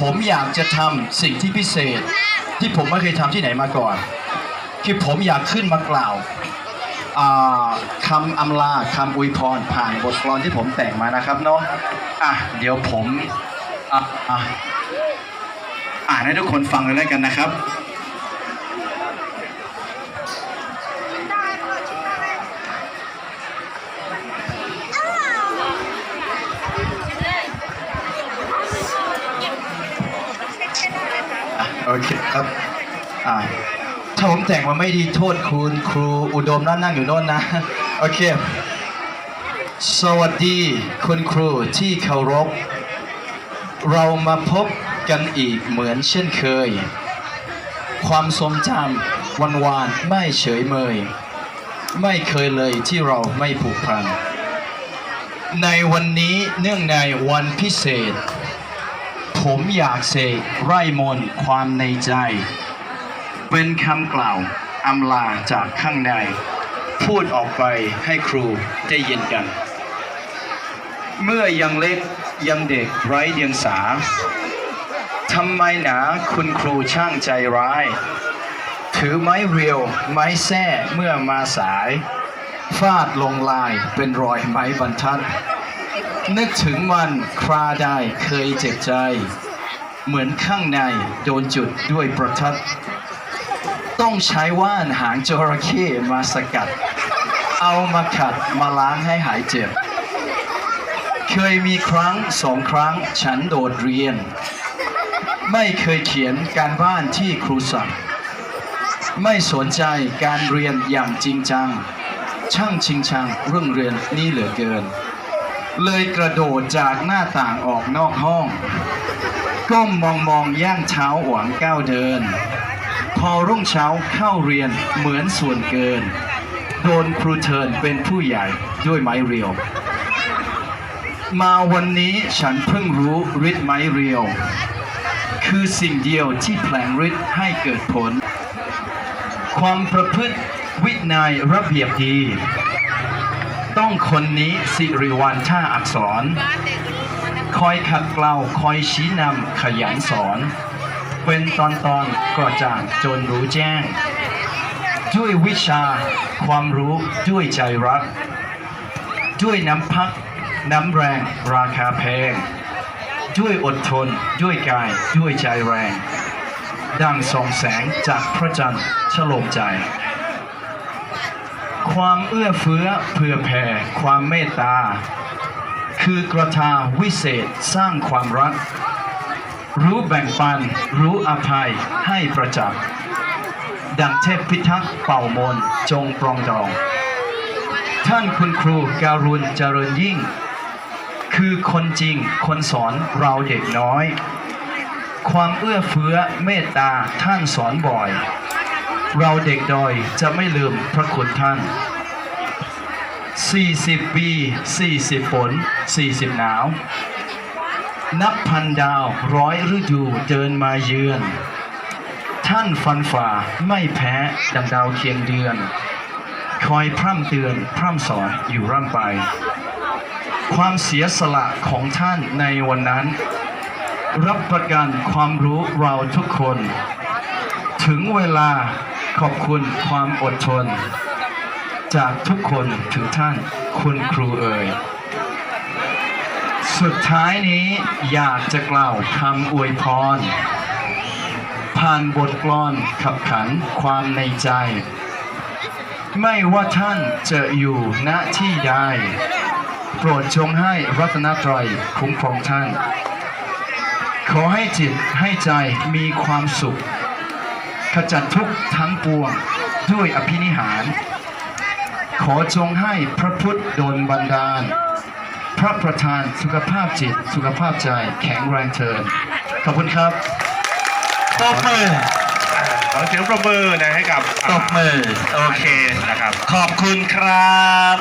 ผมอยากจะทำสิ่งที่พิเศษ ที่ผมไม่เคยทำที่ไหนมาก่อน คือผมอยากขึ้นมากล่าวอ่าคำอำลาคำอวยพรผ่านบทกลอนที่ผมแต่งมานะครับเนาะอะเดี๋ยวผมอะอะอ่านให้ทุกคนฟังเลยแล้วกันนะครับ โอเคครับอ่าถ้าผมแต่งมาไม่ดีโทษคุณครูอุดมนั่นนั่งอยู่โน่นนะ โอเค สวัสดีคุณครูที่เคารพ เรามาพบกันอีกเหมือนเช่นเคย ความทรงจำวันวานไม่เฉยเมย ไม่เคยเลยที่เราไม่ผูกพัน ในวันนี้เนื่องในวันพิเศษ ผมอยากเสกไร่มนความในใจ เป็นคำกล่าวอำลาจากข้างใน พูดออกไปให้ครูได้ยินกัน เมื่อยังเล็กยังเด็กไร้เดียงสาทำไมหนาคุณครูช่างใจร้าย ถือไม้เรียวไม้แส้เมื่อมาสาย ฟาดลงลายเป็นรอยไม้บรรทัด นึกถึงมันคราได้เคยเจ็บใจ เหมือนข้างในโดนจุดด้วยประทัด ต้องใช้ว่านหางจระเข้มาสกัด เอามาขัดมาล้างให้หายเจ็บ เคยมีครั้งสองครั้งฉันโดดเรียน ไม่เคยเขียนการบ้านที่ครูสั่ง ไม่สนใจการเรียนอย่างจริงจัง ช่างชิงชังเรื่องเรียนนี่เหลือเกิน เลยกระโดดจากหน้าต่างออกนอกห้อง ก้มมองมองย่างเท้าหวังก้าวเดิน พอรุ่งเช้าเข้าเรียนเหมือนส่วนเกิน โดนครูเทิร์นเป็นผู้ใหญ่ด้วยไม้เรียว มาวันนี้ฉันเพิ่งรู้ฤทธิ์ไม้เรียว คือสิ่งเดียวที่แผลงฤทธิ์ให้เกิดผล ความประพฤติวินัยระเบียบดี ต้องคนนี้สิริวัลท่าอักษร คอยขัดเกลาคอยชี้นำขยันสอน เป็นตอนตอนๆกระจ่างจนรู้แจ้ง ด้วยวิชาความรู้ด้วยใจรัก ด้วยน้ำพัก น้ำแรงราคาแพง ด้วยอดทนด้วยกายด้วยใจแรง ดังส่องแสงจากพระจันทร์ฉลมใจ ความเอื้อเฟื้อเผื่อแผ่ความเมตตา คือกระทาวิเศษสร้างความรัก รู้แบ่งปัน รู้อภัยให้ประจักษ์ดังเทพพิทักษ์เป่ามนจงปรองดอง ท่านคุณครูการุณเจริญยิ่ง คือคนจริงคนสอนเราเด็กน้อย ความเอื้อเฟื้อเมตตาท่านสอนบ่อย เราเด็กดอยจะไม่ลืมพระคุณท่าน 40 ปี 40 ฝน 40 หนาว นับพันดาวร้อยฤดูเดินมาเยือน ท่านฟันฝ่าไม่แพ้ดังดาวเคียงเดือน คอยพร่ำเตือนพร่ำสอนอยู่ร่ำไป ความเสียสละของท่านในวันนั้น รับประกันความรู้เราทุกคน ถึงเวลา ขอบคุณความอดทน จากทุกคนถึงท่านคุณครูเอ่ยสุดท้ายนี้อยากจะกล่าวคำอวยพร ผ่านบทกลอนขับขันความในใจ ไม่ว่าท่านจะอยู่ณที่ใดโปรดจงให้รัตนตรัยคุ้มครองท่าน ขอให้จิตให้ใจมีความสุข ขจัดทุกข์ทั้งปวงด้วยอภินิหาร ขอจงให้พระพุทธโดนบันดาล พระประธานสุขภาพจิต สุขภาพใจแข็งแรงเทินขอบคุณครับตบมือขอเสียงประมือหนะให้กับตบมือ โอเคนะครับ ขอบคุณครับ